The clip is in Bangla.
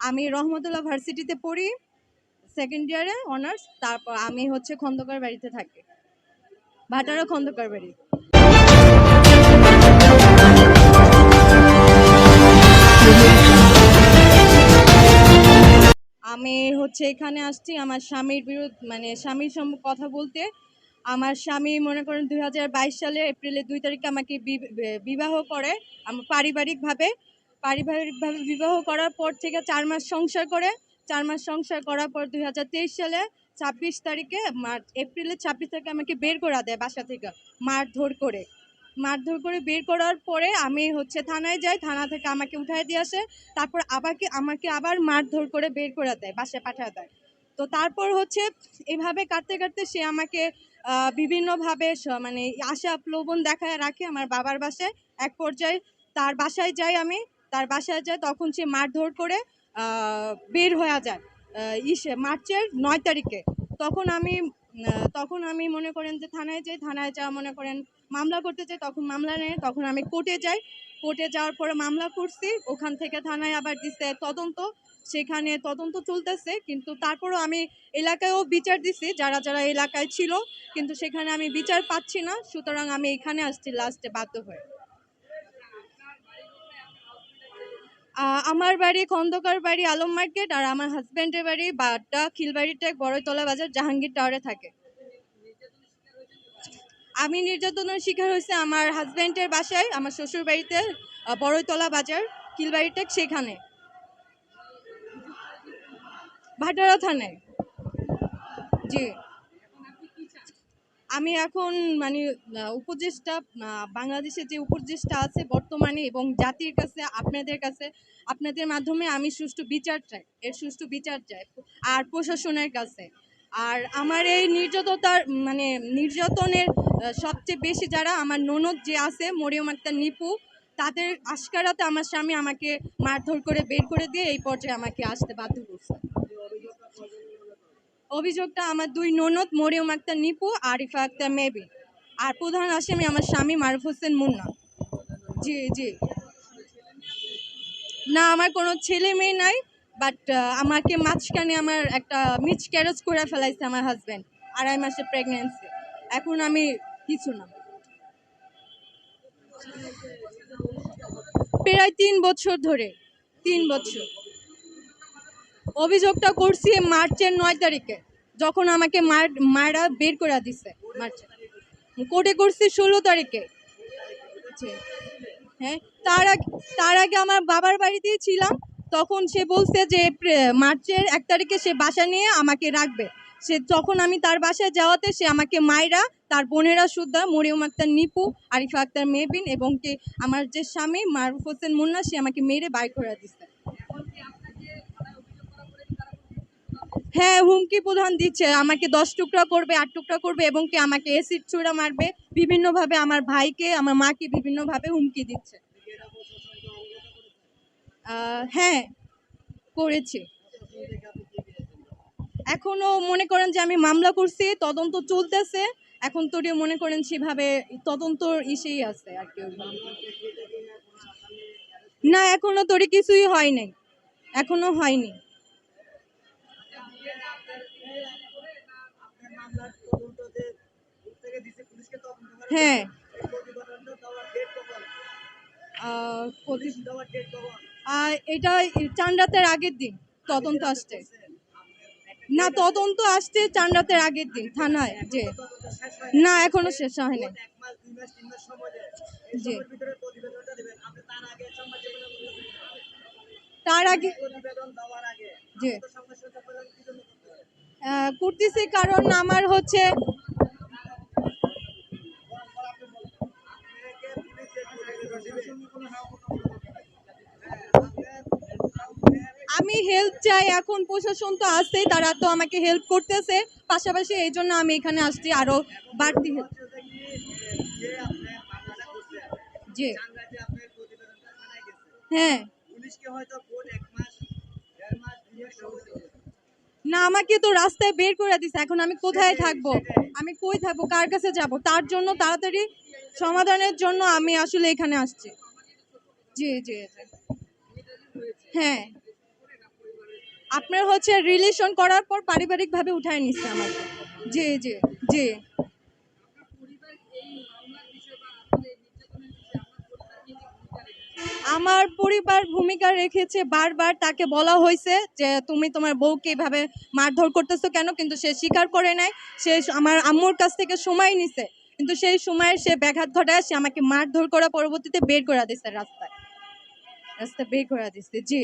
আমি রহমতুল্লাহ ভার্সিটিতে পড়ি সেকেন্ড ইয়ারে অনার্স তারপর আমি হচ্ছে খন্দকার বাড়িতে থাকি। ভাটারা খন্দকার বাড়ি। আমি হচ্ছে এখানে আসছি আমার স্বামীর বিরুদ্ধ মানে স্বামীর সম্পর্কে কথা বলতে। আমার স্বামী মনে করেন দুই হাজার বাইশ সালে এপ্রিলের দুই তারিখে আমাকে বিবাহ করে, আমার পারিবারিকভাবে। পারিবারিকভাবে বিবাহ করার পর থেকে চার মাস সংসার করে। চার মাস সংসার করার পর দুই হাজার তেইশ সালে ছাব্বিশ তারিখে মার্চ এপ্রিলের ছাব্বিশ তারিখে আমাকে বের করা দেয় বাসা থেকে মারধর করে। মারধর করে বের করার পরে আমি হচ্ছে থানায় যাই, থানা থেকে আমাকে উঠায় দিয়ে আসে। তারপর আবারকে আমাকে আবার মারধর করে বের করে দেয়, বাসায় পাঠিয়ে দেয়। তো তারপর হচ্ছে এভাবে কাটতে কাটতে সে আমাকে বিভিন্নভাবে মানে আশা প্রলোভন দেখায় রাখে আমার বাবার বাসায়। এক পর্যায়ে তার বাসায় যাই আমি। তার বাসায় যায়, তখন সে মারধর করে বের হয়ে যায়। ইসে, মার্চের নয় তারিখে। তখন আমি তখন আমি মনে করেন যে থানায় যাই, থানায় যাওয়া মনে করেন মামলা করতে চাই তখন মামলা নেয়, তখন আমি কোর্টে যাই। কোর্টে যাওয়ার পরে মামলা করছি, ওখান থেকে থানায় আবার দিচ্ছে তদন্ত। সেখানে তদন্ত চলতেছে, কিন্তু তারপরও আমি এলাকায়ও বিচার দিছি, যারা যারা এলাকায় ছিল, কিন্তু সেখানে আমি বিচার পাচ্ছি না। সুতরাং আমি এখানে আসছি লাস্টে বাধ্য হয়ে। আমার বাড়ি খন্দকার বাড়ি আলম মার্কেট আর আমার হাজব্যান্ডের বাড়ি বাড্ডা খিলবাড়িতে বড়তলা বাজার জাহাঙ্গীর টাওয়ারে থাকে। আমি নির্যাতনের শিকার হয়েছে আমার হাজব্যান্ডের বাসায়, আমার শ্বশুর বাড়িতে বড়তলা বাজার কিলবাড়িটেক সেখানে। ভাটারা থানায়। জি। আমি এখন মানে উপদেষ্টা আহ, বাংলাদেশের যে উপদেষ্টা আছে বর্তমানে এবং জাতির কাছে আপনাদের কাছে আপনাদের মাধ্যমে আমি সুষ্ঠু বিচার চাই এর সুষ্ঠু বিচার চাই আর প্রশাসনের কাছে। আর আমার এই নির্যাততার মানে নির্যাতনের সবচেয়ে বেশি যারা আমার ননদ যে আছে মরিয়ম আক্তার নিপু তাদের আশকারাতে আমার স্বামী আমাকে মারধর করে বের করে দিয়ে এই পর্যায়ে আমাকে আসতে বাধ্য করছে। অভিযোগটা আমার দুই ননদ, মরিয়ম আক্তার নিপু, আরিফা আক্তার মেবি। আর প্রধান আসামি আমার স্বামী মারুফ হোসেন মুন্না। জি জি। না, আমার কোনো ছেলে মেয়ে নাই বাট আমাকে মাঝখানে আমার একটা মিচ ক্যারেজ করে ফেলাইছে আমার হাজব্যান্ড আড়াই মাসের প্রেগনেন্সি এখন আমি কিছু না। প্রায় তিন বছর ধরে, তিন বছর। অভিযোগটা করছি মার্চের নয় তারিখে, যখন আমাকে মারা বের করে দিছে মার্চে। কোর্টে করছি ষোলো তারিখে। হ্যাঁ তার আগে তার আগে আমার বাবার বাড়িতেই ছিলাম, তখন সে বলছে যে মার্চের এক তারিখে সে বাসা নিয়ে আমাকে রাখবে। সে যখন আমি তার বাসায় যাওয়াতে সে আমাকে মায়েরা, তার বোনেরা সুদ্ধা, মরিয়ম আক্তার, নিপু, আরিফা আক্তার মেবিন এবং কে আমার যে স্বামী, মারুফ হোসেন মুন্না, সে আমাকে মেরে বাইর করে দিচ্ছে হ্যাঁ হুমকি প্রধান দিচ্ছে। আমাকে দশ টুকরা করবে, আট টুকরা করবে এবং কি আমাকে এসিড ছুড়া মারবে, বিভিন্নভাবে আমার ভাইকে, আমার মাকে বিভিন্নভাবে হুমকি দিচ্ছে। হ্যাঁ করেছি। এখনও মনে করেন যে আমি মামলা করছি, তদন্ত চলতেছে। এখন তো মনে করেন সেভাবে তদন্ত ইসেই আছে আর কি না, এখনও তোরে কিছুই হয় নাই এখনও হয়নি। হ্যাঁ। এটা চান রাতের আগের দিন তদন্ত আসছে। না তদন্ত আসছে চান রাতের আগের দিন থানায় যে না এখনও শেষ হয়নি। জি। তার আগে জি। করতেছি কারণ আমার হচ্ছে আমি হেল্প চাই, এখন প্রশাসন তো আসছেই তারা তো আমাকে হেল্প করতেছে। পাশাপাশি এই জন্য আমি এখানে আসছি, আরও বাড়তি help- জি। হ্যাঁ। না, আমাকে তো রাস্তায় বের করে দিছে। এখন আমি কোথায় থাকব? আমি কই থাকব? কার কাছে যাব? তার জন্য তাড়াতাড়ি সমাধানের জন্য আমি আসলে এখানে আসছি। জি জি। হ্যাঁ। আপনার হচ্ছে রিলেশন করার পর পারিবারিকভাবে উঠায় নিচ্ছে আমাকে। জি জি জি। আমার পরিবার ভূমিকা রেখেছে বারবার। তাকে বলা হয়েছে যে, তুমি তোমার বউকে এভাবে মারধর করতেছো কেন? কিন্তু সে স্বীকার করে নাই। সে আমার আম্মুর কাছ থেকে সময় নিছে। কিন্তু সেই সময়ে সে ব্যাঘাত ঘটায়, সে আমাকে মারধর করা পরবর্তীতে বের করে দিছে রাস্তায়। রাস্তায় বের করে দিছে, জি।